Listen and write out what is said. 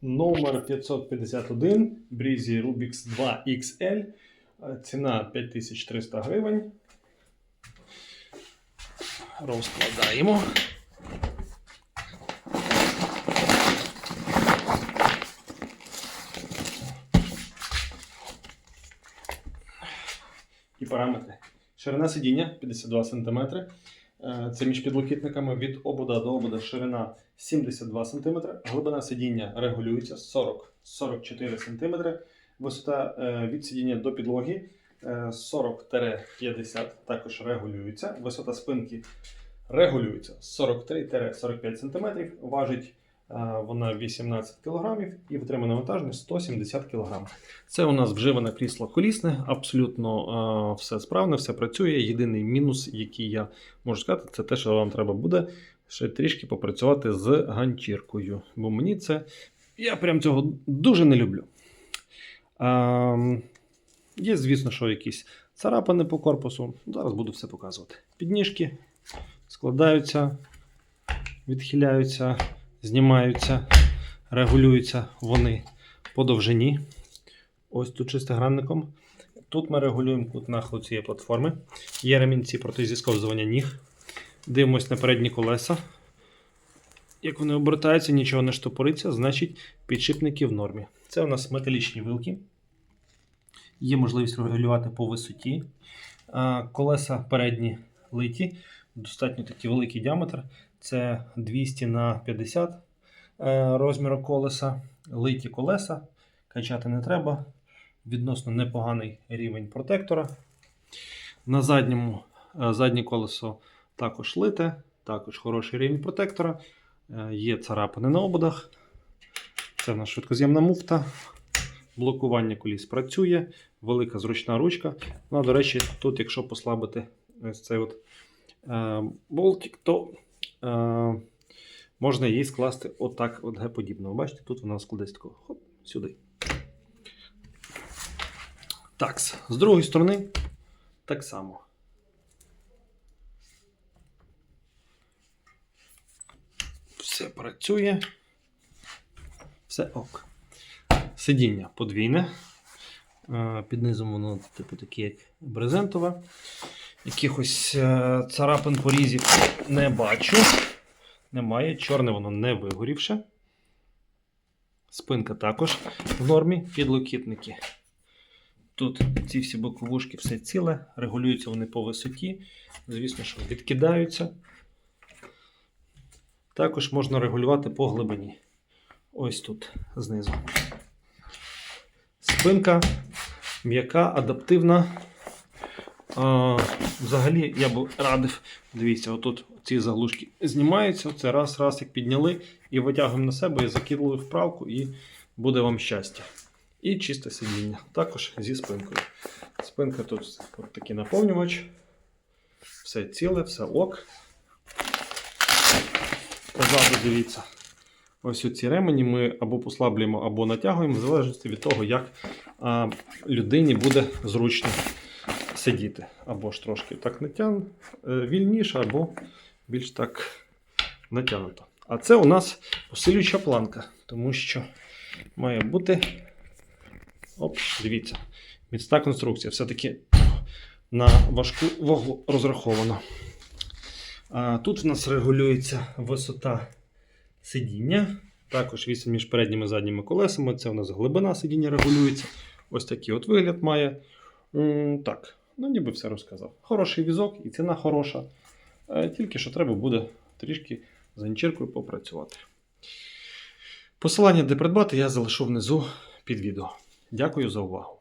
Номер 551 Breezy Rubix 2 XL. Ціна 5300 гривень. Розкладаємо. І параметри. Ширина сидіння 52 см. Е, Це між підлокітниками від обода до обода ширина 72 см. Глибина сидіння регулюється 40-44 см. Висота е, від сидіння до підлоги е, 40-50 також регулюється. Висота спинки регулюється 43-45 см. Важить е, вона 18 кг і витримане навантаження 170 кг. Це у нас вживане крісло колісне, абсолютно е, все справне, все працює. Єдиний мінус, який я можу сказати, це те, що вам треба буде ще трішки попрацювати з ганчіркою. Бо мені це. Я прям цього дуже не люблю. Е, є, звісно, що якісь царапини по корпусу. Зараз буду все показувати. Підніжки складаються, відхиляються, знімаються, регулюються вони по довжині. Ось тут шестигранником. Тут ми регулюємо кут нахилу цієї платформи. Є ремінці проти зісковзування ніг. Дивимось на передні колеса. Як вони обертаються, нічого не штопориться, значить підшипники в нормі. Це у нас металічні вилки. Є можливість регулювати по висоті. Колеса передні литі, достатньо такий великий діаметр. Це 200 на 50 е, розміру колеса. Литі колеса. Качати не треба. Відносно непоганий рівень протектора. На задньому е, заднє колесо також лите, також хороший рівень протектора. Е, Є царапини на ободах. Це нас швидкоз'ємна муфта. Блокування коліс працює, велика зручна ручка. Ну, до речі, тут, якщо послабити ось цей от, болтик, то можна її скласти отак, от Г-подібно. Бачите, тут вона складеться тако, хоп, сюди. Так, з другої сторони так само. Все працює. Все ок. Сидіння подвійне. Е, Під низом воно, типу, таке, як брезентове. Якихось е, царапин порізів не бачу. Немає. Чорне воно не вигорівше. Спинка також в нормі. Підлокітники. Тут ці всі боковушки все ціле, регулюються вони по висоті. Звісно, що відкидаються. Також можна регулювати по глибині. Ось тут знизу. Спинка м'яка, адаптивна. Взагалі, я б радив, дивіться, отут ці заглушки знімаються. Це раз, раз, як підняли і витягуємо на себе, і закинули в правку, і буде вам щастя. І чисте сидіння. Також зі спинкою. Спинка тут от такий наповнювач. Все ціле, все ок. Позаду дивіться. Ось оці ремені ми або послаблюємо, або натягуємо, в залежності від того, як а, людині буде зручно сидіти. Або ж трошки так натян, е, вільніше, або більш так натягнуто. А це у нас посилююча планка, тому що має бути. Оп, дивіться. Міцна конструкція. Все-таки на важку вагу розраховано. А, Тут в нас регулюється висота сидіння. Також вісім між передніми і задніми колесами. Це у нас глибина сидіння регулюється. Ось такий от вигляд має. Так, ну ніби все розказав. Хороший візок і ціна хороша. Е, Тільки що треба буде трішки з ганчіркою попрацювати. Посилання, де придбати, я залишу внизу під відео. Дякую за увагу.